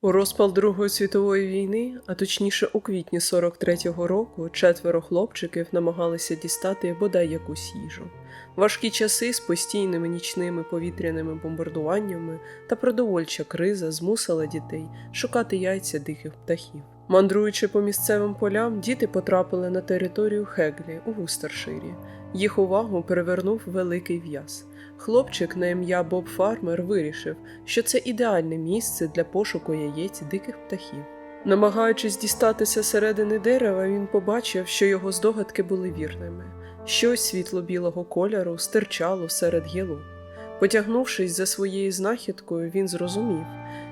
У розпал Другої світової війни, а точніше у квітні 43-го року, четверо хлопчиків намагалися дістати бодай якусь їжу. Важкі часи з постійними нічними повітряними бомбардуваннями та продовольча криза змусила дітей шукати яйця диких птахів. Мандруючи по місцевим полям, діти потрапили на територію Хеглі у Вустерширі. Їх увагу привернув великий в'яз. Хлопчик на ім'я Боб Фармер вирішив, що це ідеальне місце для пошуку яєць диких птахів. Намагаючись дістатися середини дерева, він побачив, що його здогадки були вірними. Щось світло-білого кольору стирчало серед гілок. Потягнувшись за своєю знахідкою, він зрозумів,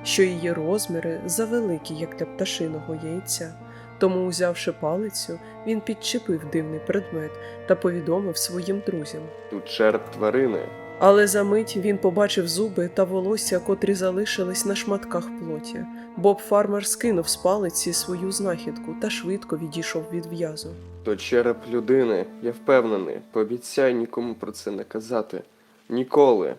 що її розміри завеликі, як для пташиного яйця. Тому, узявши палицю, він підчепив дивний предмет та повідомив своїм друзям. Тут череп тварини. Але за мить він побачив зуби та волосся, котрі залишились на шматках плоті. Боб фармер скинув з палиці свою знахідку та швидко відійшов від в'язу. То череп людини, я впевнений. Пообіцяй нікому про це не казати. Ніколи.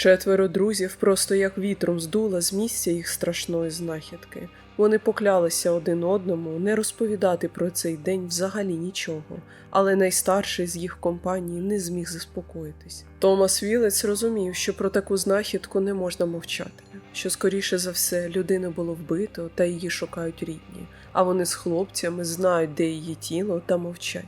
Четверо друзів просто як вітром здуло з місця їх страшної знахідки. Вони поклялися один одному не розповідати про цей день взагалі нічого, але найстарший з їх компанії не зміг заспокоїтись. Томас Вілець розумів, що про таку знахідку не можна мовчати, що скоріше за все людину було вбито та її шукають рідні, а вони з хлопцями знають, де її тіло, та мовчать.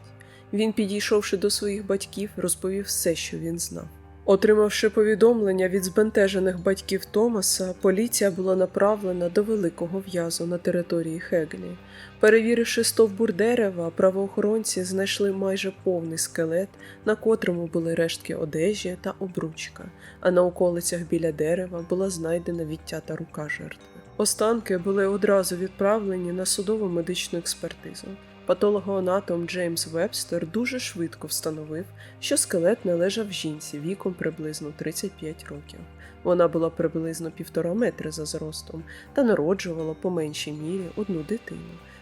Він, підійшовши до своїх батьків, розповів все, що він знав. Отримавши повідомлення від збентежених батьків Томаса, поліція була направлена до великого в'язу на території Хеглі. Перевіривши стовбур дерева, правоохоронці знайшли майже повний скелет, на котрому були рештки одежі та обручка, а на околицях біля дерева була знайдена відтята рука жертви. Останки були одразу відправлені на судово медичну експертизу. Патологоанатом Джеймс Вебстер дуже швидко встановив, що скелет належав жінці віком приблизно 35 років. Вона була приблизно півтора метри за зростом та народжувала по меншій мірі одну дитину.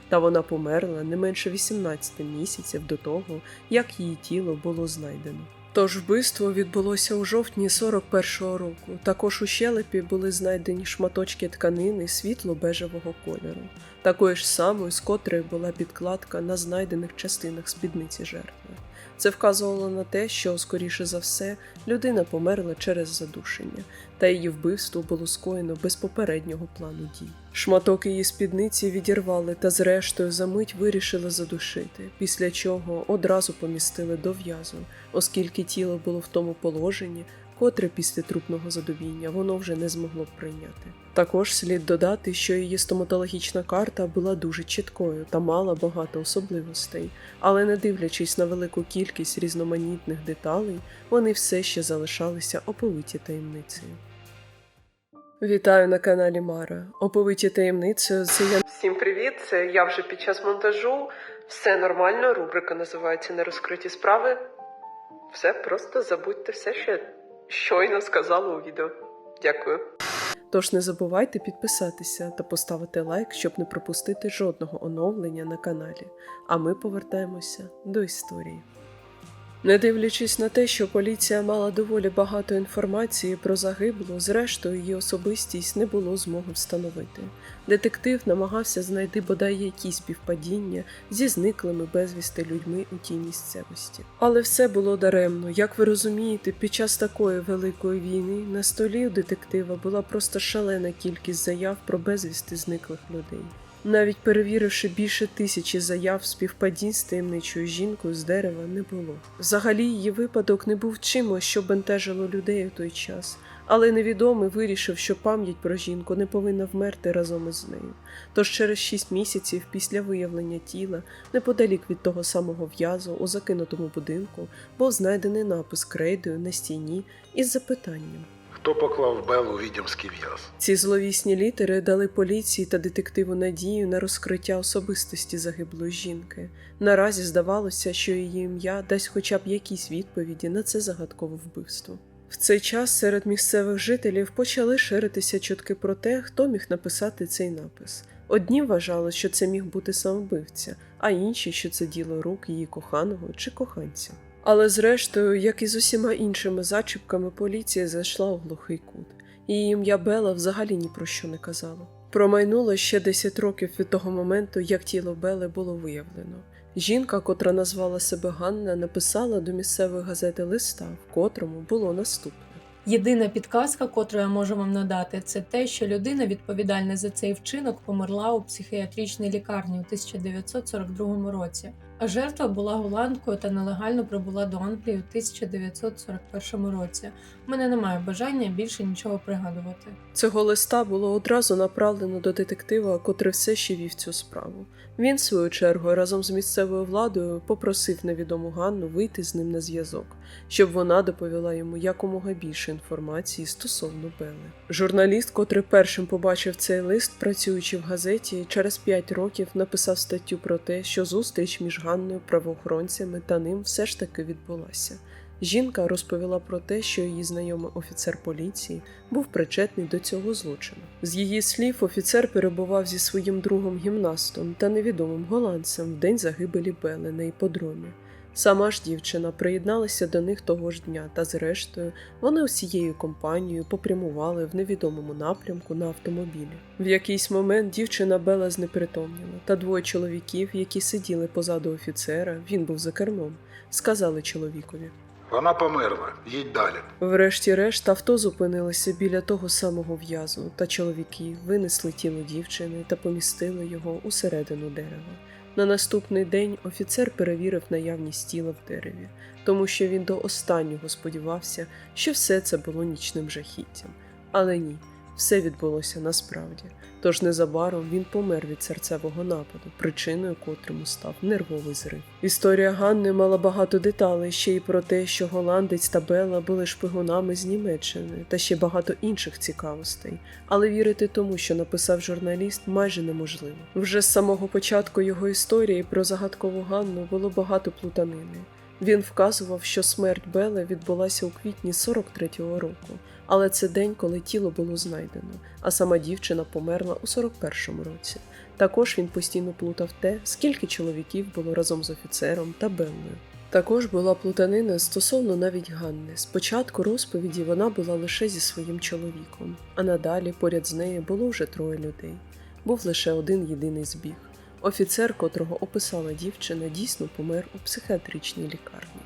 Та вона померла не менше 18 місяців до того, як її тіло було знайдено. Тож вбивство відбулося у жовтні 41-го року. Також у щелепі були знайдені шматочки тканини світло-бежевого кольору, такої ж самої, з котрої була підкладка на знайдених частинах спідниці жертви. Це вказувало на те, що, скоріше за все, людина померла через задушення, та її вбивство було скоєно без попереднього плану дій. Шматок її спідниці відірвали та, зрештою, за мить вирішили задушити, після чого одразу помістили до в'язу, оскільки тіло було в тому положенні, котре після трупного задубіння воно вже не змогло б прийняти. Також слід додати, що її стоматологічна карта була дуже чіткою та мала багато особливостей, але не дивлячись на велику кількість різноманітних деталей, вони все ще залишалися оповиті таємницею. Вітаю на каналі Мара. Оповиті таємницею це я. Всім привіт! Це я вже під час монтажу. Все нормально. Рубрика називається Нерозкриті справи. Все просто забудьте все, я щойно сказала у відео. Дякую. Тож не забувайте підписатися та поставити лайк, щоб не пропустити жодного оновлення на каналі. А ми повертаємося до історії. Не дивлячись на те, що поліція мала доволі багато інформації про загиблу, зрештою її особистість не було змоги встановити. Детектив намагався знайти бодай якісь співпадіння зі зниклими безвісти людьми у тій місцевості. Але все було даремно. Як ви розумієте, під час такої великої війни на столі у детектива була просто шалена кількість заяв про безвісти зниклих людей. Навіть перевіривши більше тисячі заяв співпадінь з таємничою жінкою з дерева не було. Взагалі її випадок не був чимось, що бентежило людей у той час, але невідомий вирішив, що пам'ять про жінку не повинна вмерти разом із нею. Тож через шість місяців після виявлення тіла, неподалік від того самого в'язу у закинутому будинку, був знайдений напис крейдою на стіні із запитанням. Хто поклав Белу відьомський в'яз? Ці зловісні літери дали поліції та детективу надію на розкриття особистості загиблої жінки. Наразі здавалося, що її ім'я дасть хоча б якісь відповіді на це загадкове вбивство. В цей час серед місцевих жителів почали ширитися чутки про те, хто міг написати цей напис. Одні вважали, що це міг бути самовбивця, а інші, що це діло рук її коханого чи коханця. Але зрештою, як і з усіма іншими зачіпками, поліція зайшла у глухий кут. Її ім'я Бела взагалі ні про що не казало. Промайнуло ще 10 років від того моменту, як тіло Бели було виявлено. Жінка, котра назвала себе Ганна, написала до місцевої газети листа, в котрому було наступне. Єдина підказка, котру я можу вам надати, це те, що людина, відповідальна за цей вчинок, померла у психіатричній лікарні у 1942 році. А жертва була голландкою та нелегально прибула до Англії у 1941 році. Мене немає бажання більше нічого пригадувати. Цього листа було одразу направлено до детектива, котрий все ще вів цю справу. Він, в свою чергу, разом з місцевою владою попросив невідому Ганну вийти з ним на зв'язок, щоб вона доповіла йому якомога більше інформації стосовно Бели. Журналіст, котрий першим побачив цей лист, працюючи в газеті, через п'ять років написав статтю про те, що зустріч між Ганною, правоохоронцями та ним все ж таки відбулася. Жінка розповіла про те, що її знайомий офіцер поліції був причетний до цього злочину. З її слів, офіцер перебував зі своїм другом гімнастом та невідомим голландцем в день загибелі Бели на іподромі. Сама ж дівчина приєдналася до них того ж дня, та зрештою вони усією компанією попрямували в невідомому напрямку на автомобілі. В якийсь момент дівчина Бела знепритомніла, та двоє чоловіків, які сиділи позаду офіцера, він був за кермом, сказали чоловікові. Вона померла. Їдь далі. Врешті-решт авто зупинилося біля того самого в'язу, та чоловіки винесли тіло дівчини та помістили його усередину дерева. На наступний день офіцер перевірив наявність тіла в дереві, тому що він до останнього сподівався, що все це було нічним жахіттям. Але ні, все відбулося насправді. Тож незабаром він помер від серцевого нападу, причиною котрому став нервовий зрив. Історія Ганни мала багато деталей ще й про те, що голландець та Бела були шпигунами з Німеччини, та ще багато інших цікавостей. Але вірити тому, що написав журналіст, майже неможливо. Вже з самого початку його історії про загадкову Ганну було багато плутанини. Він вказував, що смерть Бели відбулася у квітні 43-го року, але це день, коли тіло було знайдено, а сама дівчина померла у 41-му році. Також він постійно плутав те, скільки чоловіків було разом з офіцером та Беллою. Також була плутанина стосовно навіть Ганни. Спочатку розповіді вона була лише зі своїм чоловіком, а надалі поряд з нею було вже троє людей. Був лише один єдиний збіг. Офіцер, котрого описала дівчина, дійсно помер у психіатричній лікарні.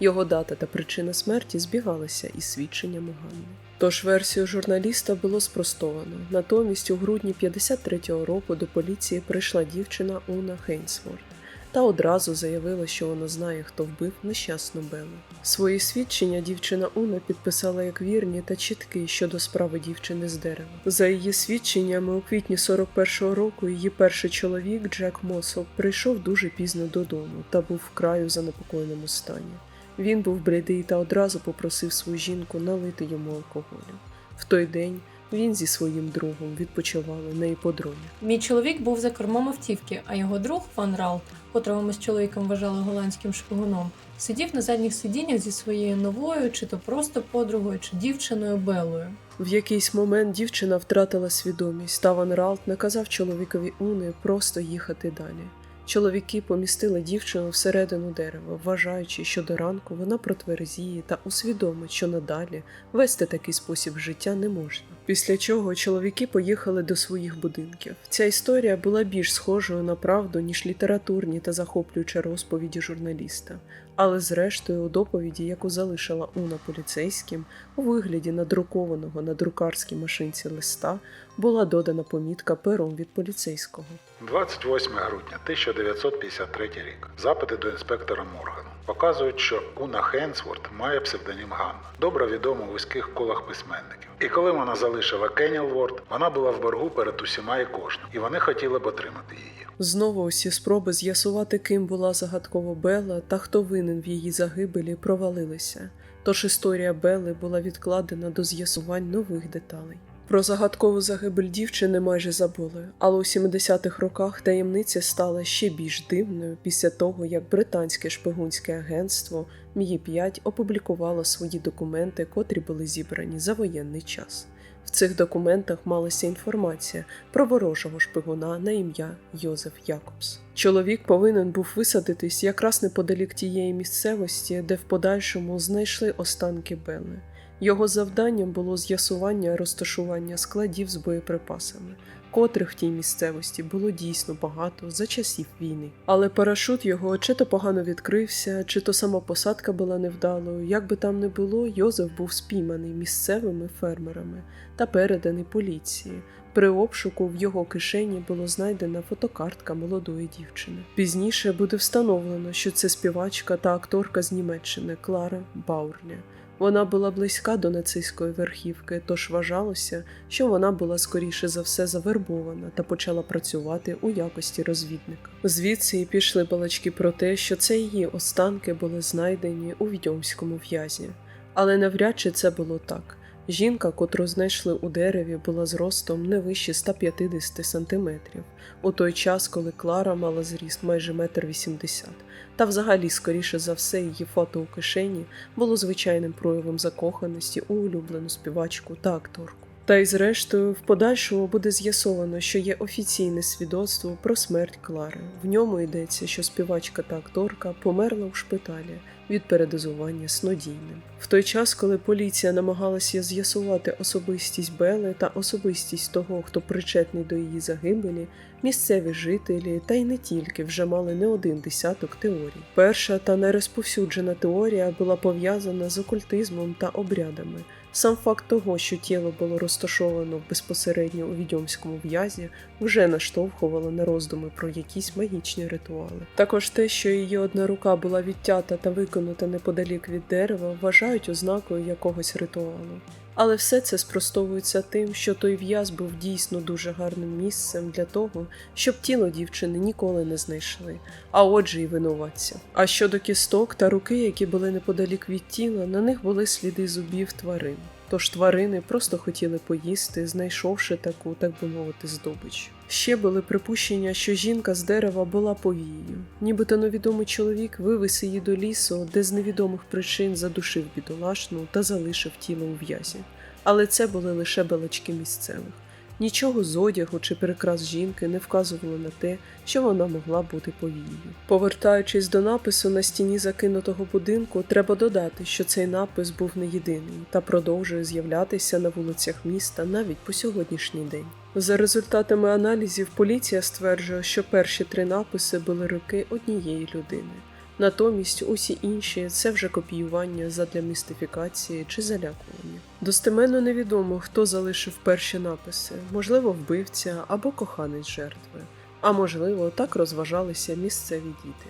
Його дата та причина смерті збігалися із свідченнями Ганни. Тож версію журналіста було спростовано. Натомість у грудні 53-го року до поліції прийшла дівчина Уна Хейнсворт та одразу заявила, що вона знає, хто вбив нещасну Белу. Свої свідчення дівчина Уна підписала як вірні та чіткі щодо справи дівчини з дерева. За її свідченнями, у квітні 41-го року її перший чоловік Джек Мосоп прийшов дуже пізно додому та був вкраю занепокоєному стані. Він був блідий та одразу попросив свою жінку налити йому алкоголю. В той день він зі своїм другом відпочивали на іподромі. Мій чоловік був за кермом автівки, а його друг Ван Ралт, котрого ми з чоловіком вважали голландським шпигуном, сидів на задніх сидіннях зі своєю новою, чи то просто подругою, чи дівчиною Белою. В якийсь момент дівчина втратила свідомість, та Ван Ралт наказав чоловікові Уни просто їхати далі. Чоловіки помістили дівчину всередину дерева, вважаючи, що до ранку вона протверзіє та усвідомить, що надалі вести такий спосіб життя не можна. Після чого чоловіки поїхали до своїх будинків. Ця історія була більш схожою на правду, ніж літературні та захоплюючі розповіді журналіста. Але зрештою, у доповіді, яку залишила Уна поліцейським, у вигляді надрукованого на друкарській машинці листа, була додана помітка пером від поліцейського. 28 грудня 1953 рік. Запити до інспектора Моргану показують, що Уна Хейнсворт має псевдонім Ганна, добре відома у вузьких колах письменників. І коли вона залишила Кеннілворд, вона була в боргу перед усіма і кожним, і вони хотіли б отримати її. Знову усі спроби з'ясувати, ким була загадкова Белла та хто винен в її загибелі, провалилися. Тож історія Белли була відкладена до з'ясувань нових деталей. Про загадкову загибель дівчини майже забули, але у 70-х роках таємниця стала ще більш дивною після того, як британське шпигунське агентство Мі 5 опублікувало свої документи, котрі були зібрані за воєнний час. В цих документах малася інформація про ворожого шпигуна на ім'я Йозеф Якобс. Чоловік повинен був висадитись якраз неподалік тієї місцевості, де в подальшому знайшли останки Белли. Його завданням було з'ясування розташування складів з боєприпасами. котрих в тій місцевості було дійсно багато за часів війни. Але парашут його чи то погано відкрився, чи то сама посадка була невдалою. Як би там не було, Йозеф був спійманий місцевими фермерами та переданий поліції. При обшуку в його кишені було знайдена фотокартка молодої дівчини. Пізніше буде встановлено, що це співачка та акторка з Німеччини Клара Баурня. Вона була близька до нацистської верхівки, тож вважалося, що вона була скоріше за все завербована та почала працювати у якості розвідника. Звідси і пішли балачки про те, що це її останки були знайдені у відьомському в'язні, Але навряд чи це було так. Жінка, котру знайшли у дереві, була зростом не вище 150 сантиметрів, у той час, коли Клара мала зріст майже метр вісімдесят. Та взагалі, скоріше за все, її фото у кишені було звичайним проявом закоханості у улюблену співачку та акторку. Та й зрештою, в подальшому буде з'ясовано, що є офіційне свідоцтво про смерть Клари. В ньому йдеться, що співачка та акторка померла у шпиталі від передозування снодійним. В той час, коли поліція намагалася з'ясувати особистість Бели та особистість того, хто причетний до її загибелі, місцеві жителі та й не тільки вже мали не один десяток теорій. Перша та найрозповсюджена теорія була пов'язана з окультизмом та обрядами. Сам факт того, що тіло було розташовано безпосередньо у відьомському в'язі, вже наштовхувало на роздуми про якісь магічні ритуали. Також те, що її одна рука була відтята та виконута неподалік від дерева, вважають ознакою якогось ритуалу. Але все це спростовується тим, що той в'яз був дійсно дуже гарним місцем для того, щоб тіло дівчини ніколи не знайшли, а отже, й винуватця. А щодо кісток та руки, які були неподалік від тіла, на них були сліди зубів тварин. Тож тварини просто хотіли поїсти, знайшовши таку, так би мовити, здобич. Ще були припущення, що жінка з дерева була повією, нібито невідомий чоловік вивез її до лісу, де з невідомих причин задушив бідолашну та залишив тіло у в'язі. Але це були лише балачки місцевих. Нічого з одягу чи прикрас жінки не вказувало на те, що вона могла бути повією. Повертаючись до напису на стіні закинутого будинку, треба додати, що цей напис був не єдиний та продовжує з'являтися на вулицях міста навіть по сьогоднішній день. За результатами аналізів, поліція стверджує, що перші три написи були руки однієї людини. Натомість усі інші це вже копіювання задля містифікації чи залякування. Достеменно невідомо, хто залишив перші написи, можливо, вбивця або коханець жертви, а можливо, так розважалися місцеві діти.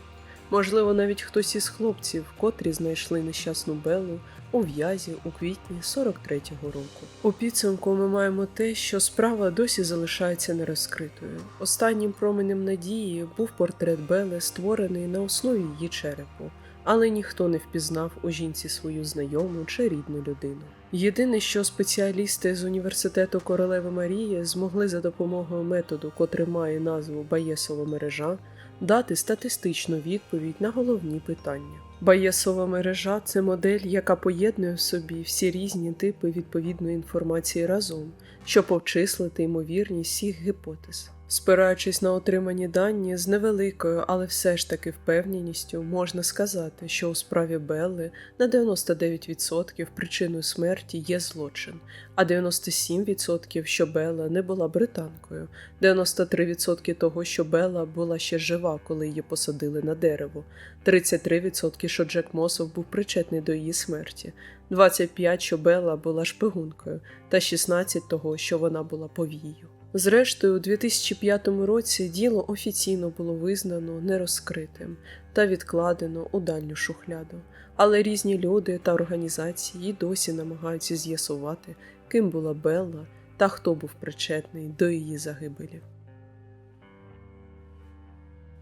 Можливо, навіть хтось із хлопців, котрі знайшли нещасну Белу у в'язі у квітні 43-го року. У підсумку ми маємо те, що справа досі залишається нерозкритою. Останнім променем надії був портрет Бели, створений на основі її черепу, але ніхто не впізнав у жінці свою знайому чи рідну людину. Єдине, що спеціалісти з університету Королеви Марії змогли за допомогою методу, котрий має назву Баєсова мережа, дати статистичну відповідь на головні питання. Баєсова мережа це модель, яка поєднує в собі всі різні типи відповідної інформації разом, щоб обчислити ймовірність всіх гіпотез. Спираючись на отримані дані з невеликою, але все ж таки впевненістю, можна сказати, що у справі Белли на 99% причиною смерті є злочин, а 97% що Белла не була британкою, 93% того, що Белла була ще жива, коли її посадили на дерево, 33% що Джек Мосов був причетний до її смерті, 25% що Белла була шпигункою, та 16% того, що вона була повією. Зрештою, у 2005 році діло офіційно було визнано нерозкритим та відкладено у дальню шухляду, але різні люди та організації досі намагаються з'ясувати, ким була Белла та хто був причетний до її загибелі.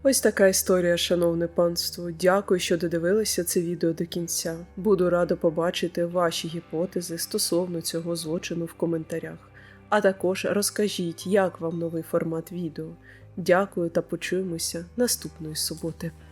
Ось така історія, шановне панство. Дякую, що додивилися це відео до кінця. Буду рада побачити ваші гіпотези стосовно цього злочину в коментарях. А також розкажіть, як вам новий формат відео. Дякую та почуємося наступної суботи.